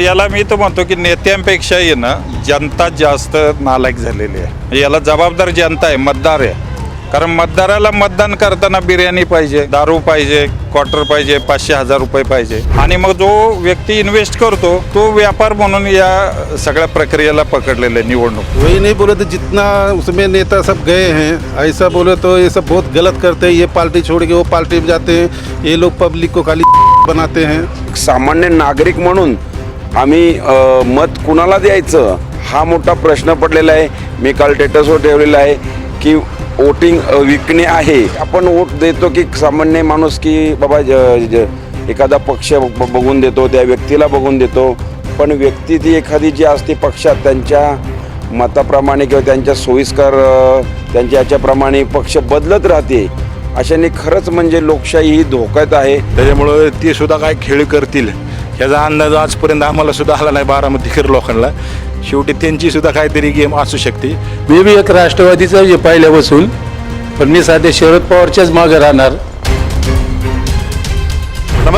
पण याला मी तर म्हणतो की नेत्यांपेक्षाही ना जनता जास्त नालायक झालेली आहे. याला जबाबदार जनता आहे मतदार आहे. कारण मतदाराला मतदान करताना बिर्याणी पाहिजे दारू पाहिजे क्वार्टर पाहिजे पाचशे हजार रुपये पाहिजे. आणि मग जो व्यक्ती इन्व्हेस्ट करतो तो व्यापार म्हणून या सगळ्या प्रक्रियेला पकडलेलं आहे निवडणूक. वही नहीं बोले तो जितना उसमें नेता सब गए हैं ऐसा बोले तो ये सब बहुत गलत करते हैं। ये पार्टी छोड़ के वो पार्टी में जाते हैं ये लोग पब्लिक को खाली बनाते हैं। सामान्य नागरिक म्हणून आम्ही मत कुणाला द्यायचं? हा मोठा प्रश्न पडलेला आहे. मी काल टेटसवर ठेवलेला आहे की वोटिंग विकणे आहे. आपण वोट देतो की सामान्य माणूस की बाबा ज- ज- एखादा पक्ष ब- बघून देतो त्या व्यक्तीला बघून देतो. पण व्यक्ती ती एखादी जी असते पक्षात त्यांच्या मताप्रमाणे किंवा त्यांच्या सोयीस्कर त्यांच्या याच्याप्रमाणे पक्ष बदलत राहते. अशाने खरंच म्हणजे लोकशाही ही धोक्यात आहे. त्याच्यामुळं ते सुद्धा काय खेळ करतील? ह्याचा अंदाज आजपर्यंत आम्हाला सुद्धा आला नाही बारामतीकर लोकांना शेवटी त्यांची सुद्धा काहीतरी गेम असू शकते. मी बी एक राष्ट्रवादीचा पहिल्यापासून पण मी साध्या शरद पवारच्याच मागे राहणार.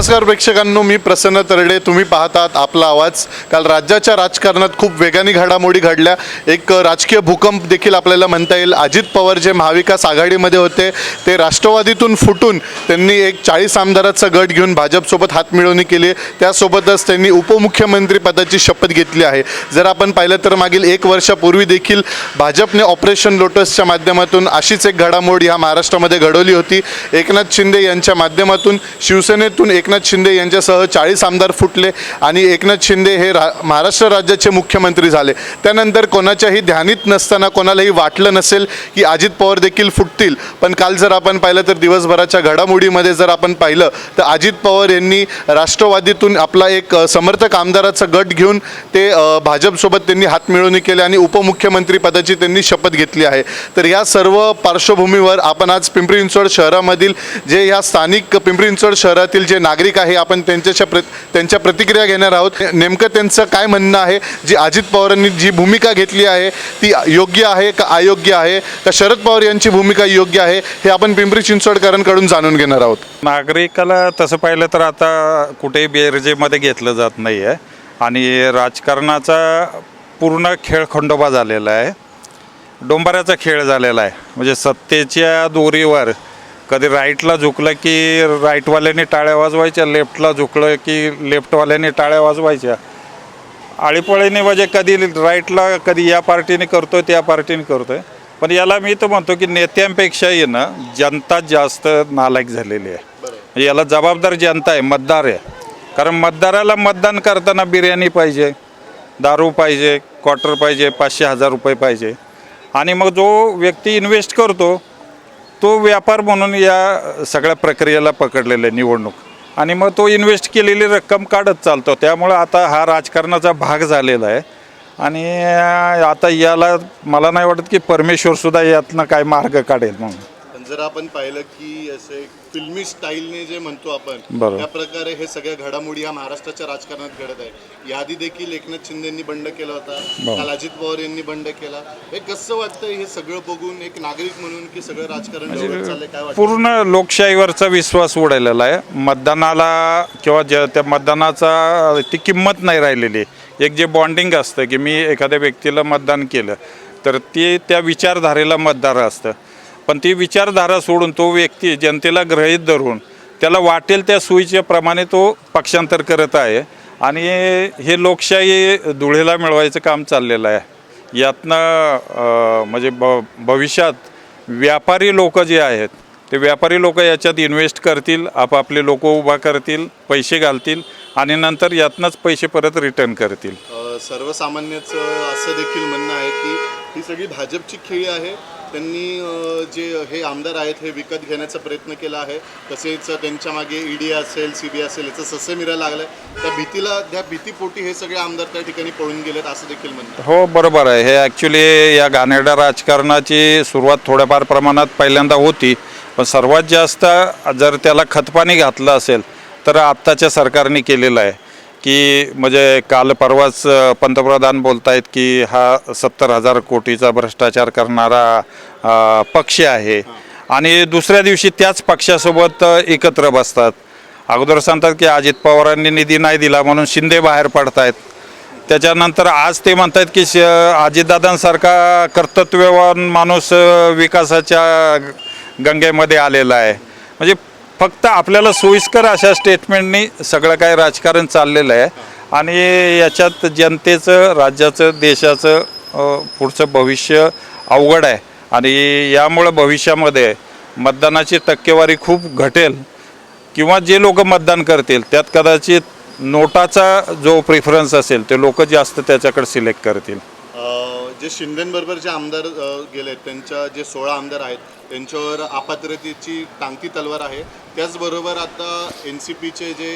नमस्कार प्रेक्षकांनो मी प्रसन्न तरडे. तुम्ही पाहतात आपला आवाज. काल राज्याच्या राजकारणात खूप वेगाने घडामोडी घडल्या. एक राजकीय भूकंप देखील आपल्याला म्हणता येईल. अजित पवार जे महाविकास आघाडीमध्ये होते ते राष्ट्रवादीतून फुटून त्यांनी एक चाळीस आमदाराचा गट घेऊन भाजपसोबत हातमिळवणी केली त्यासोबतच त्यांनी उपमुख्यमंत्री पदाची शपथ घेतली आहे. जर आपण पाहिलं तर मागील एक वर्षापूर्वी देखील भाजपने ऑपरेशन लोटसच्या माध्यमातून अशीच एक घडामोड ह्या महाराष्ट्रामध्ये घडवली होती. एकनाथ शिंदे यांच्या माध्यमातून शिवसेनेतून एकनाथ शिंदे यांच्यासह चाळीस आमदार फुटले आणि एकनाथ शिंदे हे रा महाराष्ट्र राज्याचे मुख्यमंत्री झाले. त्यानंतर कोणाच्याही ध्यानीत नसताना कोणालाही वाटलं नसेल की अजित पवार देखील फुटतील. पण काल जर आपण पाहिलं तर दिवसभराच्या घडामोडीमध्ये जर आपण पाहिलं तर अजित पवार यांनी राष्ट्रवादीतून आपला एक समर्थक आमदाराचा गट घेऊन ते भाजपसोबत त्यांनी हातमिळवणी केली आणि उपमुख्यमंत्री पदाची त्यांनी शपथ घेतली आहे. तर या सर्व पार्श्वभूमीवर आपण आज पिंपरी चिंचवड शहरामधील जे या स्थानिक पिंपरी चिंचवड शहरातील जे नागरिक नागरिक आहे आपण त्यांच्याशा प्र त्यांच्या प्रतिक्रिया घेणार आहोत. नेमकं त्यांचं काय म्हणणं आहे? जी अजित पवारांनी जी भूमिका घेतली आहे ती योग्य आहे का अयोग्य आहे? का शरद पवार यांची भूमिका योग्य आहे हे आपण पिंपरी चिंचवडकरांकडून जाणून घेणार आहोत. नागरिकाला तसं पाहिलं तर आता कुठेही बेरजेमध्ये घेतलं जात नाही आहे आणि राजकारणाचा पूर्ण खेळ खंडोबा झालेला आहे. डोंबाऱ्याचा खेळ झालेला आहे. म्हणजे सत्तेच्या दोरीवर कधी राईटला झुकलं की राईटवाल्याने टाळ्या वाजवायच्या लेफ्टला झुकलं की लेफ्टवाल्याने टाळ्या वाजवायच्या. आळीपळीने म्हणजे कधी राईटला कधी या पार्टीने करतोय त्या पार्टीने करतोय. पण याला मी तर म्हणतो की नेत्यांपेक्षाही ना जनता जास्त नालायक झालेली आहे. याला जबाबदार जनता आहे मतदार आहे. कारण मतदाराला मतदान करताना बिर्याणी पाहिजे दारू पाहिजे क्वार्टर पाहिजे पाचशे हजार रुपये पाहिजे. आणि मग जो व्यक्ती इन्व्हेस्ट करतो तो व्यापार म्हणून या सगळ्या प्रक्रियेला पकडलेलं आहे निवडणूक. आणि मग तो इन्व्हेस्ट केलेली रक्कम काढत चालतो. त्यामुळं आता हा राजकारणाचा भाग झालेला आहे. आणि आता याला मला नाही वाटत की परमेश्वरसुद्धा यातनं काय मार्ग काढेल म्हणून. जर आपण पाहिलं की असं एक फिल्मी स्टाईलने जे म्हणतो आपण. त्या प्रकारे हे सगळ्या घडामोडी ह्या महाराष्ट्राच्या राजकारणात घडत आहे याआधी देखील एकनाथ शिंदेंनी बंड केला होता काल अजित पवार यांनी बंड केला. हे कसं वाटतं हे सगळं बघून एक नागरिक म्हणून की सगळं राजकारण वाटतं पूर्ण लोकशाहीवरचा विश्वास उडालेला आहे. मतदानाला किंवा ज्या त्या मतदानाचा ती किंमत नाही राहिलेली. एक जे बॉन्डिंग असतं की मी एखाद्या व्यक्तीला मतदान केलं तर ते त्या विचारधारेला मतदार असतं. पण ती विचारधारा सोडून तो व्यक्ती जनतेला ग्रहित धरून त्याला वाटेल त्या सोयीच्या प्रमाणे तो पक्षांतर करत आहे. आणि हे लोकशाही धुळेला मिळवायचं काम चाललेलं आहे. यातनं म्हणजे ब भविष्यात व्यापारी लोक जे आहेत ते व्यापारी लोक याच्यात इन्व्हेस्ट करतील आपापले लोक उभा करतील पैसे घालतील आणि नंतर यातनंच पैसे परत रिटर्न करतील. सर्वसामान्याचं असं देखील म्हणणं आहे की ही सगळी भाजपची खेळी आहे. त्यांनी जे हे आमदार आहेत हे विकत घेण्याचा प्रयत्न केला आहे. तसेच त्यांच्या मागे ईडी असेल सी बी असेल याचं ससे मिरायला लागलं त्या भीतीला त्या भीतीपोटी हे सगळे आमदार त्या ठिकाणी पळून गेलेत असं देखील म्हणतात. हो बरोबर आहे. हे ॲक्च्युली या घाणेरड्या राजकारणाची सुरुवात थोड्याफार प्रमाणात पहिल्यांदा होती. पण सर्वात जास्त जर त्याला खतपाणी घातलं असेल तर आत्ताच्या सरकारने केलेलं आहे. की म्हणजे काल परवाच पंतप्रधान बोलत आहेत की हा सत्तर हजार कोटीचा भ्रष्टाचार करणारा पक्ष आहे. आणि दुसऱ्या दिवशी त्याच पक्षासोबत एकत्र बसतात. अगोदर सांगतात की अजित पवारांनी निधी नाही दिला म्हणून शिंदे बाहेर पडतायत. त्याच्यानंतर आज ते म्हणतात की श अजितदादांसारखा कर्तृत्ववान माणूस विकासाच्या गंगेमध्ये आलेला आहे. म्हणजे फक्त आपल्याला सोयीस्कर अशा स्टेटमेंटनी सगळं काय राजकारण चाललेलं आहे. आणि याच्यात जनतेचं राज्याचं देशाचं पुढचं भविष्य अवघड आहे. आणि यामुळं भविष्यामध्ये मतदानाची टक्केवारी खूप घटेल. किंवा जे लोक मतदान करतील त्यात कदाचित नोटाचा जो प्रिफरन्स असेल ते लोक जास्त त्याच्याकडे सिलेक्ट करतील. जे शिंदेबरोबर जे आमदार गेले आहेत त्यांच्या जे सोळा आमदार आहेत त्यांच्यावर अपात्रतेची टांगती तलवार आहे. त्याचबरोबर आता एन सी पीचे जे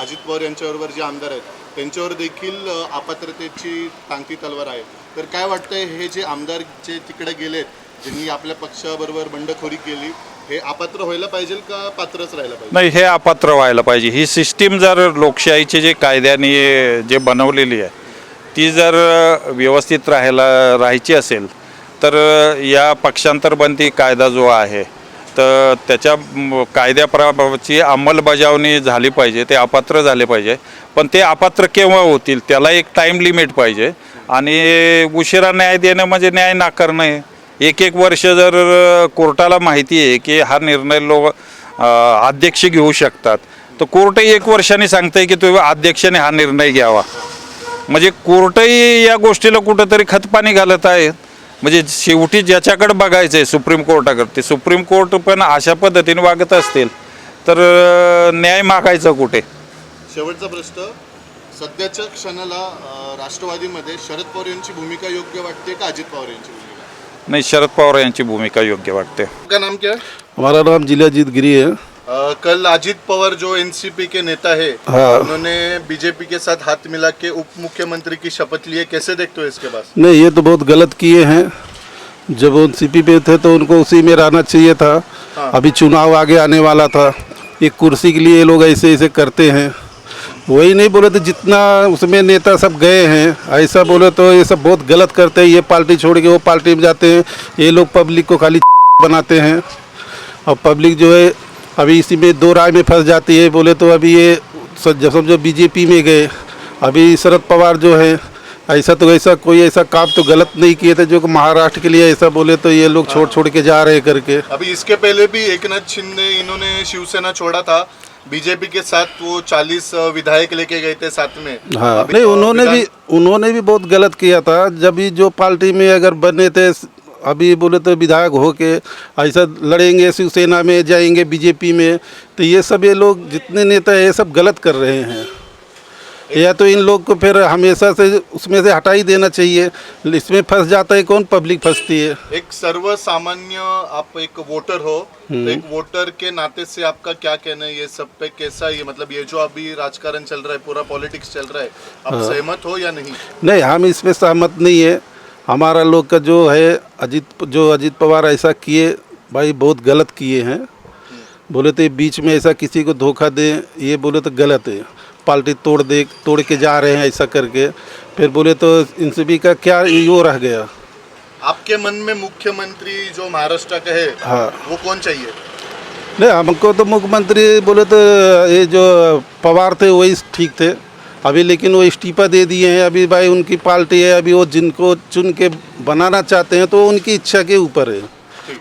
अजित पवार यांच्याबरोबर जे आमदार आहेत त्यांच्यावर देखील आपात्रतेची अपात्रतेची टांगती तलवार आहे. तर काय वाटतंय हे जे आमदार जे तिकडे गेलेत ज्यांनी आपल्या पक्षाबरोबर बंडखोरी केली हे अपात्र व्हायला पाहिजे का पात्रच राहायला पाहिजे? नाही हे अपात्र व्हायला पाहिजे. ही सिस्टीम जर लोकशाहीचे जे कायद्याने जे बनवलेली आहे ती जर व्यवस्थित राहायला राहायची असेल तर या पक्षांतरबंदी कायदा जो आहे तर त्याच्या म, अंमलबजावणी झाली पाहिजे ते अपात्र झाले पाहिजे. पण ते अपात्र केव्हा होतील त्याला एक टाईम लिमिट पाहिजे. आणि उशिरा न्याय देणं म्हणजे न्याय नाकारणं आहे. एक एक वर्ष जर कोर्टाला माहिती आहे की हा निर्णय लोक अध्यक्ष घेऊ शकतात तर कोर्टही एक वर्षाने सांगतंय की तुम्ही अध्यक्षाने हा निर्णय घ्यावा. म्हणजे कोर्टही या गोष्टीला कुठंतरी खतपाणी घालत आहे म्हणजे शेवटी ज्याच्याकडे बघायचं आहे सुप्रीम कोर्टाकडे ते सुप्रीम कोर्ट पण अशा पद्धतीने वागत असतील. तर न्याय मागायचा कुठे? शेवटचा प्रश्न. सध्याच्या क्षणाला राष्ट्रवादीमध्ये शरद पवार यांची भूमिका योग्य वाटते का अजित पवार यांची भूमिका? नाही शरद पवार यांची भूमिका योग्य वाटते. आपका नाम क्या हमारा नाम जिलाजीत गिरी है। अ, कल अजित पवार जो एनसीपी के नेता है हाँ। उन्होंने बीजेपी के साथ हाथ मिला के उप मुख्यमंत्री की शपथ ली है कैसे देखते हो इसके बाद नहीं ये तो बहुत गलत किए हैं। जब वो सी पे थे तो उनको उसी में रहना चाहिए था। हाँ। अभी चुनाव आगे आने वाला था। एक कुर्सी के लिए ये लोग ऐसे ऐसे करते हैं। वही नहीं बोले तो जितना उसमें नेता सब गए हैं ऐसा बोले तो ये सब बहुत गलत करते हैं। ये पार्टी छोड़ के वो पार्टी में जाते हैं। ये लोग पब्लिक को खाली बनाते हैं। और पब्लिक जो है अभी इसी में दो राय में फंस जाती है बोले तो अभी ये जब समझो बीजेपी में गए अभी शरद पवार जो है ऐसा तो ऐसा कोई ऐसा काम तो गलत नहीं किए थे जो कि महाराष्ट्र के लिए ऐसा बोले तो ये लोग छोड़ छोड़ के जा रहे करके। अभी इसके पहले भी एकनाथ शिंदे इन्होंने शिवसेना छोड़ा था बीजेपी के साथ वो 40 विधायक लेके गए थे साथ में। हाँ नहीं तो उन्होंने भी उन्होंने भी बहुत गलत किया था जब भी जो पार्टी में अगर बने थे अभी बोले तो विधायक हो के ऐसा लड़ेंगे शिवसेना में जाएँगे बीजेपी में तो ये सब ये लोग जितने नेता है ये सब गलत कर रहे हैं। या तो इन लोग को फिर हमेशा से उसमें से हटा ही देना चाहिए इसमें फंस जाता है कौन? पब्लिक फंसती है। एक सर्वसामान्य आप एक वोटर हो तो एक वोटर के नाते से आपका क्या कहना है ये सब पे? कैसा ये? मतलब ये जो अभी राजकारण चल रहा है पूरा पॉलिटिक्स चल रहा है आप हाँ। सहमत हो या नहीं? नहीं हम इसमें सहमत नहीं है। हमारा लोग का जो है अजीत जो अजीत पवार ऐसा किए भाई बहुत गलत किए हैं। बोले तो बीच में ऐसा किसी को धोखा दे ये बोले तो गलत है। पार्टी तोड़ दे तोड़ के जा रहे हैं ऐसा करके। फिर बोले तो इन सभी का क्या यो रह गया। आपके मन में मुख्यमंत्री जो महाराष्ट्र का है हाँ। वो कौन चाहिए? नहीं हमको तो मुख्यमंत्री बोले तो ये जो पवार थे वही ठीक थे। अभी लेकिन वो इस्तीफा दे दिए हैं अभी भाई उनकी पार्टी है अभी वो जिनको चुन के बनाना चाहते हैं तो उनकी इच्छा के ऊपर है।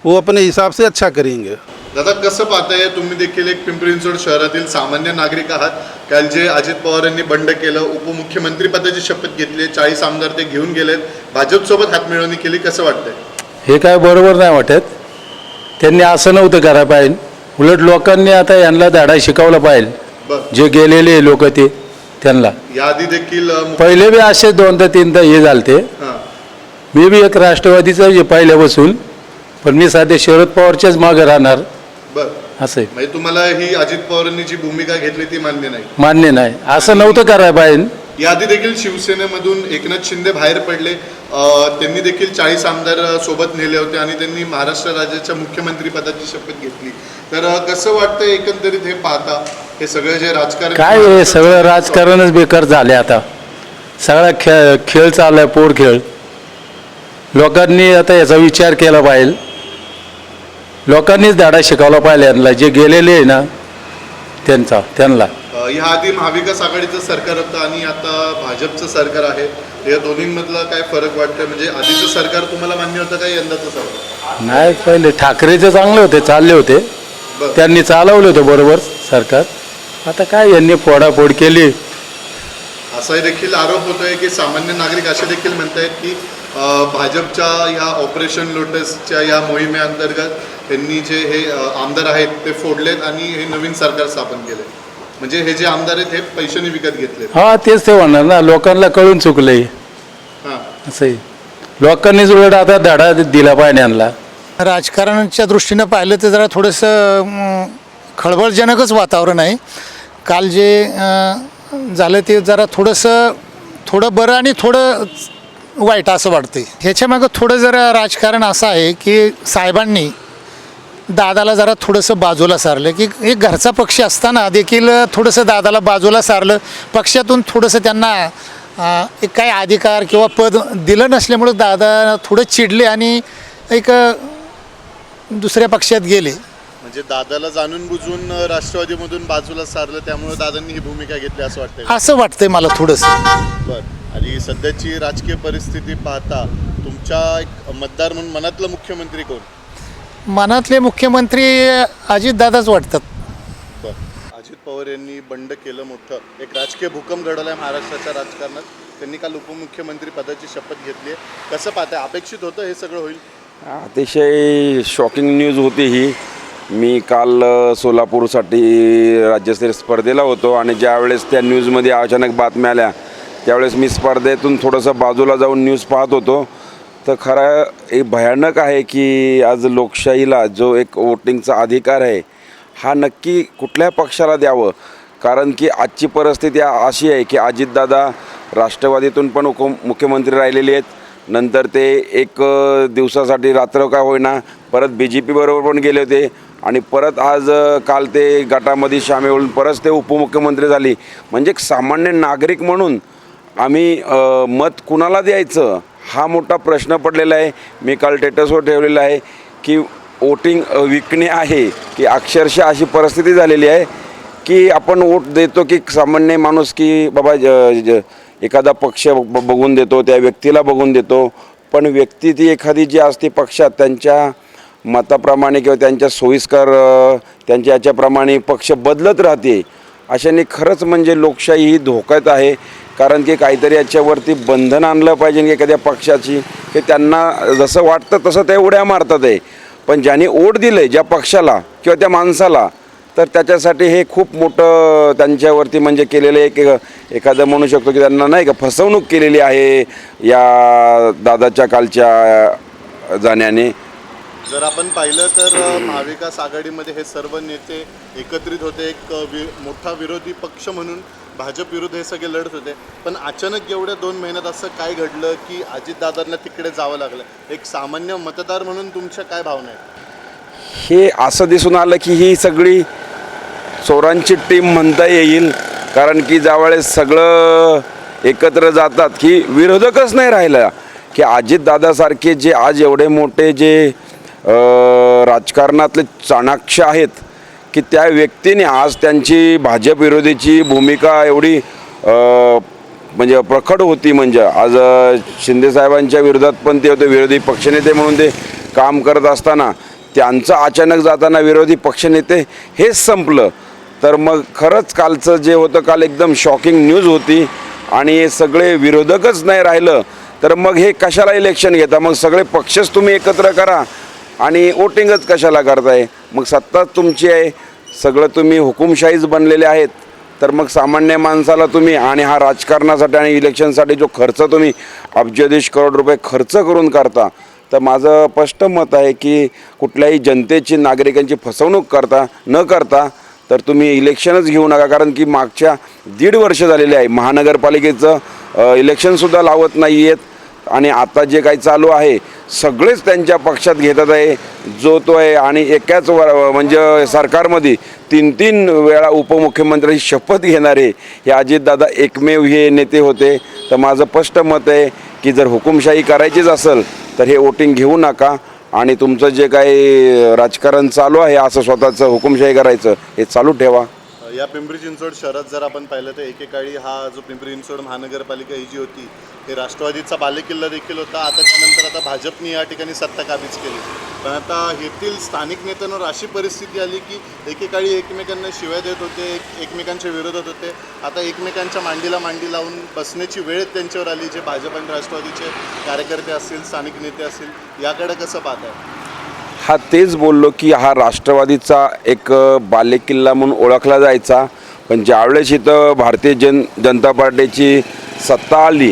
वो अपने हिसाब से अच्छा करेंगे। दादा कसं पाहताय? तुम्ही देखील एक पिंपरी चिंचवड शहरातील सामान्य नागरिक आहात. काल जे अजित पवार यांनी बंड केलं उपमुख्यमंत्री पदाची शपथ घेतली चाळीस आमदार ते घेऊन गेलेत. भाजपसोबत हातमिळवणी केली कसं वाटतंय? हे काय बरोबर नाही वाटत. त्यांनी असं नव्हतं करायला पाहिजे. उलट लोकांनी आता यांना धडा शिकवला पाहिजे. जे गेलेले लोक ते. त्यांना. याआधी देखील पहिले बी असे दोनदा तीनदा हे झालते. हां. मी बी एक राष्ट्रवादीचं हे पहिल्यापासून. पण मी सध्या शरद पवारच्याच मागे राहणार. बर. असं म्हणजे तुम्हाला ही अजित पवारांनी जी भूमिका घेतली ती मान्य नाही. मान्य नाही. असं नव्हतं करायला पाहिजे. याआधी देखील शिवसेनेमधून एकनाथ शिंदे बाहेर पडले. त्यांनी देखील चाळीस आमदार सोबत नेले होते आणि त्यांनी महाराष्ट्र राज्याच्या मुख्यमंत्री पदाची शपथ घेतली. तर कसं वाटतं एकंदरीत हे पाहता? हे सगळं जे राजकारण काय हे सगळं राजकारणच बेकार झाले आता. सगळा खेळ खेळ चाललाय पोर खेळ. लोकांनी आता याचा विचार केला पाहिजे. लोकांनीच धडा शिकवला पाहिजे यांना जे गेलेले आहे ना त्यांचा त्यांना. अ, ह्याआधी महाविकास आघाडीचं सरकार होतं आणि आता भाजपचं सरकार आहे. या दोन्हीमधला काय फरक वाटतोय? म्हणजे आधीचं सरकार तुम्हाला मान्य होतं का यंदाचं सरकार? नाही पहिले ठाकरेचे चांगले होते चालले होते. त्यांनी चालवलं होतं बरोबर सरकार. आता काय यांनी फोडाफोड केली? असाही देखील आरोप होतोय की सामान्य नागरिक असे देखील म्हणतायत की अ, भाजपच्या ह्या ऑपरेशन लोटसच्या या मोहिमेअंतर्गत त्यांनी जे हे आमदार आहेत ते फोडलेत आणि हे नवीन सरकार स्थापन केले म्हणजे हे जे आमदार आहेत हे पैशाने विकत घेतलेत. हा तेच ते म्हणणार ना लोकांना कळून चुकलंय. हां. असंही लोकांनीच उलट आता धडा दिला पाण्याला. राजकारणाच्या दृष्टीनं पाहिलं तर जरा थोडंसं अं, खळबळजनकच वातावरण आहे. काल जे झालं ते जरा थोडंसं थोडं बरं आणि थोडं वाईट असं वाटते ह्याच्यामागं थोडं जरा राजकारण असं आहे की साहेबांनी दादाला जरा थोडंसं बाजूला सारलं. की एक घरचा पक्ष असताना देखील थोडंसं दादाला बाजूला सारलं. पक्षातून थोडंसं त्यांना एक काही अधिकार किंवा पद दिलं नसल्यामुळं दादा थोडं चिडले आणि एक दुसऱ्या पक्षात गेले. म्हणजे दादाला जाणून बुजून राष्ट्रवादीमधून बाजूला सारलं त्यामुळे दादांनी ही भूमिका घेतली असं वाटतंय. असं वाटतंय मला थोडंसं. बरं. आणि सध्याची राजकीय परिस्थिती पाहता तुमच्या एक मतदार म्हणून मनातलं मुख्यमंत्री कोण? मनातले मुख्यमंत्री अजितदादाच वाटतात. बरं. अजित पवार यांनी बंड केलं मोठं. एक राजकीय भूकंप घडवलाय महाराष्ट्राच्या राजकारणात. त्यांनी काल उपमुख्यमंत्री पदाची शपथ घेतली आहे. कसं पाहताय? अपेक्षित होतं हे सगळं होईल? अतिशय शॉकिंग न्यूज होती ही. मी काल सोलापूरसाठी राज्यस्तरीय स्पर्धेला होतो आणि ज्यावेळेस त्या न्यूजमध्ये अचानक बातम्या आल्या त्यावेळेस मी स्पर्धेतून थोडंसं बाजूला जाऊन न्यूज पाहत होतो. तर खरं हे भयानक आहे की आज लोकशाहीला जो एक वोटिंगचा अधिकार आहे हा नक्की कुठल्या पक्षाला द्यावं? कारण की आजची परिस्थिती अशी आहे की अजितदादा राष्ट्रवादीतून पण उप मुख्यमंत्री राहिलेले आहेत. नंतर ते एक दिवसासाठी रात्र का होईना परत बी जे पीबरोबर पण गेले होते. आणि परत आज काल ते गटामध्ये सामील होऊन परत ते उपमुख्यमंत्री झाली. म्हणजे एक सामान्य नागरिक म्हणून आम्ही मत कुणाला द्यायचं? हा मोठा प्रश्न पडलेला आहे. मी काल टेटसवर ठेवलेला आहे की वोटिंग विकणे आहे की अक्षरशः अशी परिस्थिती झालेली आहे की आपण वोट देतो की सामान्य माणूस की बाबा ज- ज- एखादा पक्ष ब- बघून देतो त्या व्यक्तीला बघून देतो. पण व्यक्ती ती एखादी जी असते पक्षात त्यांच्या मताप्रमाणे किंवा त्यांच्या सोयीस्कर त्यांच्या याच्याप्रमाणे पक्ष बदलत राहते. अशाने खरंच म्हणजे लोकशाही ही धोक्यात आहे. कारण की काहीतरी याच्यावरती बंधन आणलं पाहिजे की एखाद्या पक्षाची की त्यांना जसं वाटतं तसं ते उड्या मारतात आहे पण ज्यांनी ओढ दिलं आहे ज्या पक्षाला किंवा त्या माणसाला तर त्याच्यासाठी हे खूप मोठं त्यांच्यावरती म्हणजे केलेलं एक एखादं म्हणू शकतो की त्यांना नाही का फसवणूक केलेली आहे या दादाच्या कालच्या जाण्याने. जर आपण पाहिलं तर महाविकास आघाडीमध्ये हे सर्व नेते एकत्रित होते एक वि मोठा विरोधी पक्ष म्हणून भाजप विरुद्ध हे सगळे लढत होते. पण अचानक एवढ्या दोन महिन्यात असं काय घडलं की अजितदादांना तिकडे जावं लागलं? एक सामान्य मतदार म्हणून तुमच्या काय भावना आहेत? हे असं दिसून आलं की ही सगळी चोरांची टीम म्हणता येईल. कारण की ज्यावेळेस सगळं एकत्र जातात की विरोधकच नाही राहिला. की अजितदादासारखे जे आज एवढे मोठे जे राजकारणातले चाणाक्ष आहेत की त्या व्यक्तीने आज त्यांची भाजप विरोधीची भूमिका एवढी म्हणजे प्रखड होती म्हणजे. आज शिंदेसाहेबांच्या विरोधात पण ते होते विरोधी पक्षनेते म्हणून ते काम करत असताना त्यांचं अचानक जाताना विरोधी पक्षनेते हेच संपलं. तर मग खरंच कालचं जे होतं काल एकदम शॉकिंग न्यूज होती आणि हे सगळे विरोधकच नाही राहिलं. तर मग हे कशाला इलेक्शन घेता? मग सगळे पक्षच तुम्ही एकत्र करा आणि वोटिंगच कशाला करताय? मग सत्ताच तुमची आहे. सगळं तुम्ही हुकुमशाहीच बनलेले आहेत. तर मग सामान्य माणसाला तुम्ही आणि हा राजकारणासाठी आणि इलेक्शनसाठी जो खर्च तुम्ही अब्जदेश करोड रुपये खर्च करून करता. तर माझं स्पष्ट मत आहे की कुठल्याही जनतेची नागरिकांची फसवणूक करता न करता तर तुम्ही इलेक्शनच घेऊ नका कारण की मागच्या दीड वर्ष झालेले आहे. महानगरपालिकेचं इलेक्शनसुद्धा लावत नाही आहेत आणि आता जे काही चालू आहे सगळेच त्यांच्या पक्षात घेतात आहे. जो तो आहे आणि एकाच वर म्हणजे सरकारमध्ये तीन तीन वेळा उपमुख्यमंत्री शपथ घेणारे हे अजितदादा एकमेव हे नेते होते. तर माझं स्पष्ट मत आहे की जर हुकुमशाही करायचीच असेल तर हे वोटिंग घेऊ नका. आणि तुमचं जे काही राजकारण चालू आहे असं स्वतःचं हुकुमशाही करायचं हे चालू ठेवा. या पिंपरी चिंचवड शहरात जर आपण पाहिलं तर एकेकाळी हा जो पिंपरी चिंचवड महानगरपालिका ही जी होती हे राष्ट्रवादीचा बालेकिल्ला देखील होता. आता त्यानंतर आता भाजपने या ठिकाणी सत्ता काबीज केली. पण आता येथील स्थानिक नेत्यांवर अशी परिस्थिती आली की एकेकाळी एकमेकांना शिव्या देत होते एक- एकमेकांच्या विरोधात होते. आता एकमेकांच्या मांडीला मांडी लावून बसण्याची वेळ त्यांच्यावर आली. जे भाजप आणि राष्ट्रवादीचे कार्यकर्ते असतील स्थानिक नेते असतील याकडे कसं पाहताय? हा तेच बोललो की हा राष्ट्रवादीचा एक बालेकिल्ला म्हणून ओळखला जायचा. पण ज्यावेळेस इथं भारतीय जन जनता पार्टीची सत्ता आली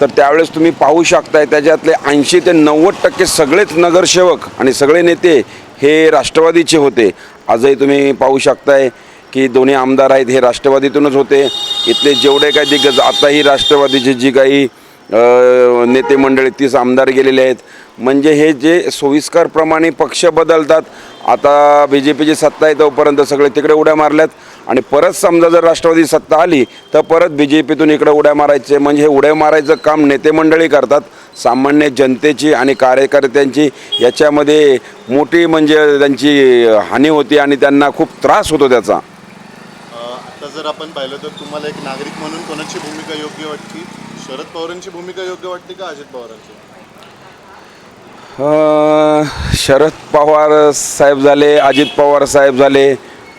तर त्यावेळेस तुम्ही पाहू शकताय त्याच्यातले ऐंशी ते नव्वद टक्के सगळेच नगरसेवक आणि सगळे नेते हे राष्ट्रवादीचे होते. आजही तुम्ही पाहू शकताय की दोन्ही आमदार आहेत हे राष्ट्रवादीतूनच होते. इथले जेवढे काही दिग्गज आताही राष्ट्रवादीची जी काही नेते मंडळी तीस आमदार गेलेले आहेत. म्हणजे हे जे सोयीस्करप्रमाणे पक्ष बदलतात आता बी जे पीची सत्ता आहे तोपर्यंत सगळे तिकडे उड्या मारल्यात. आणि परत समजा जर राष्ट्रवादी सत्ता आली तर परत बी जे पीतून इकडे उड्या मारायचे. म्हणजे हे उड्या मारायचं काम नेते मंडळी करतात. सामान्य जनतेची आणि कार्यकर्त्यांची याच्यामध्ये मोठी म्हणजे त्यांची हानी होती आणि त्यांना खूप त्रास होतो त्याचा. आता जर आपण पाहिलं तर तुम्हाला एक नागरिक म्हणून कोणाची भूमिका योग्य वाटते? शरद पवारांची भूमिका योग्य वाटते का अजित पवारांची? शरद पवार साहेब झाले अजित पवार साहेब झाले.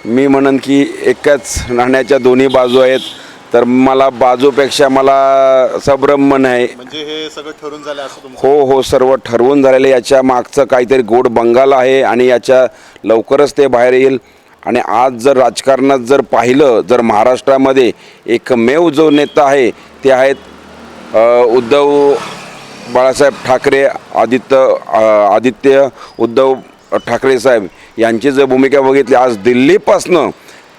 मी म्हणन की एकाच नाण्याच्या दोन्ही बाजू आहेत. तर मला बाजूपेक्षा मला संभ्रमण आहे. म्हणजे हे सगळं ठरून झालं असं हो हो सर्व ठरवून झालेलं. याच्या मागचं काहीतरी गोड बंगाल आहे आणि याच्या लवकरच ते बाहेर येईल. आणि आज जर राजकारणात जर पाहिलं जर महाराष्ट्रामध्ये एकमेव जो नेता आहे ते आहेत उद्धव बाळासाहेब ठाकरे आदित्य आदित्य उद्धव ठाकरे साहेब यांची जर भूमिका बघितली आज दिल्लीपासनं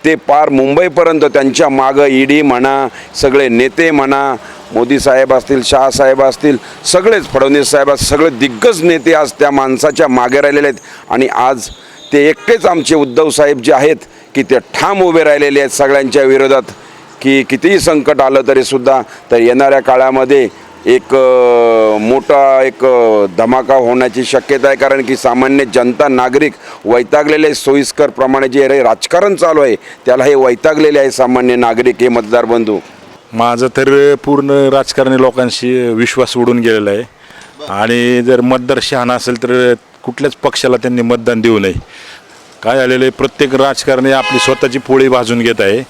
ते पार मुंबईपर्यंत त्यांच्या मागं ईडी म्हणा सगळे नेते म्हणा मोदी साहेब असतील शहा साहेब असतील सगळेच फडणवीस साहेब असतील सगळे दिग्गज नेते आज त्या माणसाच्या मागे राहिलेले आहेत. आणि आज ते एकटेच आमचे उद्धव साहेब जे आहेत की ते ठाम उभे राहिलेले आहेत सगळ्यांच्या विरोधात. की कितीही संकट आलं तरीसुद्धा तर येणाऱ्या काळामध्ये एक मोठा एक धमाका होण्याची शक्यता आहे. कारण की सामान्य जनता नागरिक वैतागलेले सोयीस्कर प्रमाणे जे रे- राजकारण चालू आहे त्याला हे वैतागलेले आहे सामान्य नागरिक हे मतदार बंधू. माझं तर पूर्ण राजकारणी लोकांशी विश्वास उडून गेलेला आहे. आणि जर मतदार शहाणा असेल तर कुठल्याच पक्षाला त्यांनी मतदान देऊ नये. काय झालेलं आहे प्रत्येक राजकारणी आपली स्वतःची पोळी भाजून घेत आहे.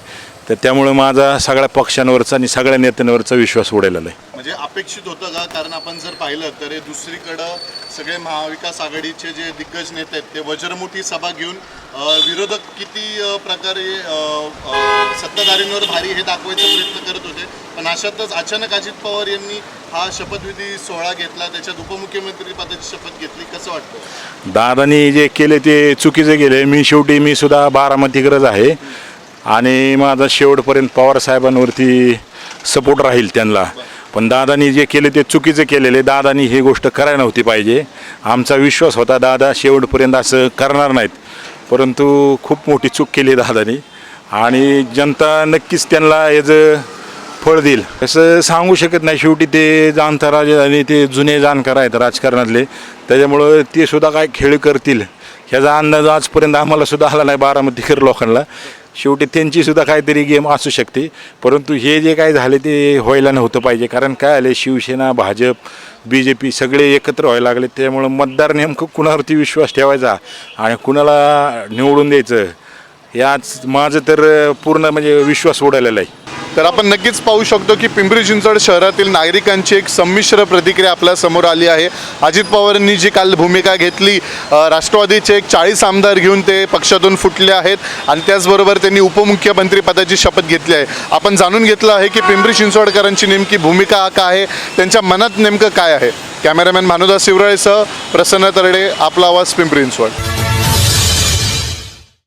तर त्यामुळे माझा सगळ्या पक्षांवरचा आणि सगळ्या नेत्यांवरचा विश्वास उडालेला आहे. म्हणजे अपेक्षित होतं का? कारण आपण जर पाहिलं तर हे दुसरीकडं सगळे महाविकास आघाडीचे जे दिग्गज नेते आहेत ते वज्रमुठी सभा घेऊन विरोधक किती प्रकारे सत्ताधारींवर भारी हे दाखवायचा प्रयत्न करत होते. पण अशातच अचानक अजित पवार यांनी हा शपथविधी सोहळा घेतला त्याच्यात उपमुख्यमंत्री पदाची शपथ घेतली. कसं वाटतं दादानी जे केले ते चुकीचे गेले मी शेवटी मी सुद्धा बारामतीकरच आहे. आणि माझा शेवटपर्यंत पवार साहेबांवरती सपोर्ट राहील त्यांना. पण दादानी जे केले ते चुकीचे केलेले दादानी ही गोष्ट करायला नव्हती पाहिजे. आमचा विश्वास होता दादा शेवटपर्यंत असं करणार नाहीत. परंतु खूप मोठी चूक केली दादानी. आणि जनता नक्कीच त्यांना याचं फळ देईल. असं सांगू शकत नाही शेवटी ते जाणता राज आणि ते जुने जाणकार आहेत राजकारणातले. त्याच्यामुळं ते सुद्धा काय खेळ करतील. ह्याचा अंदाज आजपर्यंत आम्हाला सुद्धा आला नाही बारामतीकर लोकांना शेवटी त्यांची सुद्धा काहीतरी गेम असू शकते. परंतु हे जे काय झाले ते व्हायला नव्हतं पाहिजे. कारण काय आले? Shiv Sena Bhajap B J P सगळे एकत्र व्हायला लागले. त्यामुळं मतदार नेमकं कुणावरती विश्वास ठेवायचा आणि कुणाला निवडून द्यायचं? याच माझं तर पूर्ण म्हणजे विश्वास उडालेला आहे. तर आपण नक्कीच पाहू शकतो की पिंपरी चिंचवड शहरातील नागरिकांची एक संमिश्र प्रतिक्रिया आपल्यासमोर आली आहे. अजित पवारांनी जी काल भूमिका घेतली राष्ट्रवादीचे एक चाळीस आमदार घेऊन ते पक्षातून फुटले आहेत आणि त्याचबरोबर त्यांनी उपमुख्यमंत्री पदाची शपथ घेतली आहे. आपण जाणून घेतलं आहे की पिंपरी चिंचवडकरांची नेमकी भूमिका काय आहे त्यांच्या मनात नेमकं काय आहे? कॅमेरामॅन भानुदास शिवराळेसह प्रसन्न तरडे आपला आवाज पिंपरी चिंचवड.